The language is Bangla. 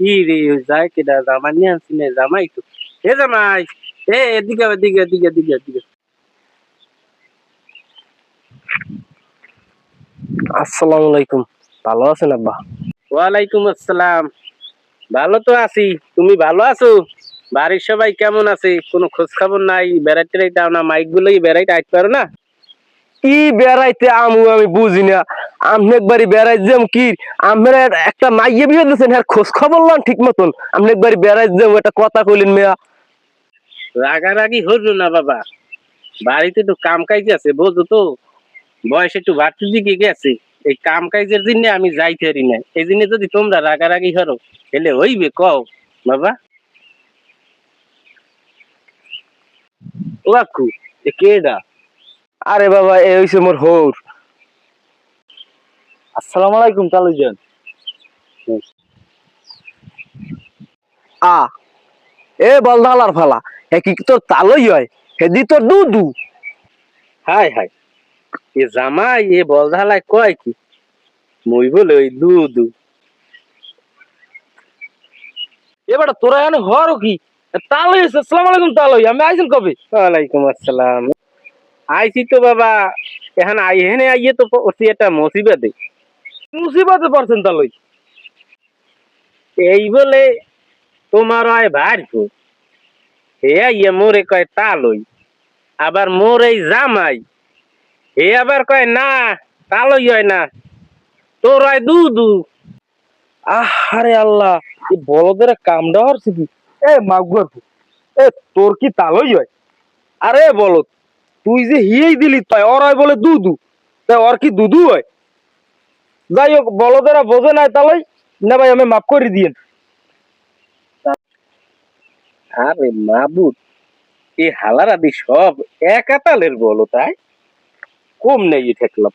কি রে যায় কেডা জামাই নিয়ে আনছি না জামাই তো এ জামাই এ এদিকে এদিকে এদিকে এদিকে এদিকে আসসালামু আলাইকুম ভালো আছেন আব্বা ওয়ালাইকুম আসসালাম ভালো তো আছি তুমি ভালো আছো বাড়ির সবাই কেমন আছে কোনো খোঁজ খবর নাই বেড়াইতে আও না মাইক গুলোই বেড়াইতে আইতে পারো না কি বেড়াইতে আমু আমি বুঝি না আপনি একবারই বেড়াই যাম কি? আমরা একটা মাইয়ে বিয়ে দিয়েছেন হ্যাঁ খোঁজ খবর লন ঠিক মতন। আপনি একবারই বেড়াই যাম একটা কথা কইলেন মেয়া। রাগারাগি হলো না বাবা। বাড়িতে একটু কাম কাজ আছে, বুঝো তো। বয়স একটু বাড়তির দিকে গেছে। এই কাম কাজের জন্য আমি যাইতে পারি না এই জন্য যদি তোমরা রাগারাগি হরো এলে হইবে, কও। বাবা। ও আকু এ কেডা? আরে বাবা এ হইছে মোর হৌর। আসসালামু আলাইকুম তালুজন আ এ বলদালার ফালা হে কি তোর তালই হয়? হে দি তোর দুদু। High high. এ জামাই এ বলধালায় কয় কি? মই বলে ওই দু দু এবারে তোরা এনে হর কি? তালই আসসালামু আলাইকুম তালই আমি আইছেন কবে? ওয়ালাইকুম আসসালাম। আইছি তো বাবা এখন আই হেনে আইয়ে তো ওসি একটা মুসিবতে। মুসিবতে পারছেন তালই এই বলে তোমার হয় ভারকো হে আইয়ে মোরে কয় তালই আবার মোর এই জামাই। হে আবার কয় না তালই হয় না তোর হয় দু দু আরে আল্লাহ এই বলদের কামটা হরছে কি? এ মাগুয়ার এ তোর কি তালই হয়? আরে বলো তুই যে হিয়েই দিলি তাই, ওর হয় বলে দুদু তাই ওর কি দুদু হয়? যাই হোক বলদেরা বোঝে নাই তাহলে, না ভাই, আমি মাফ করে দিয়ে আরে মাবুদ, এই হালারাদি সব এক আতালের বলো তাই? কম নেই ঠেকলাম।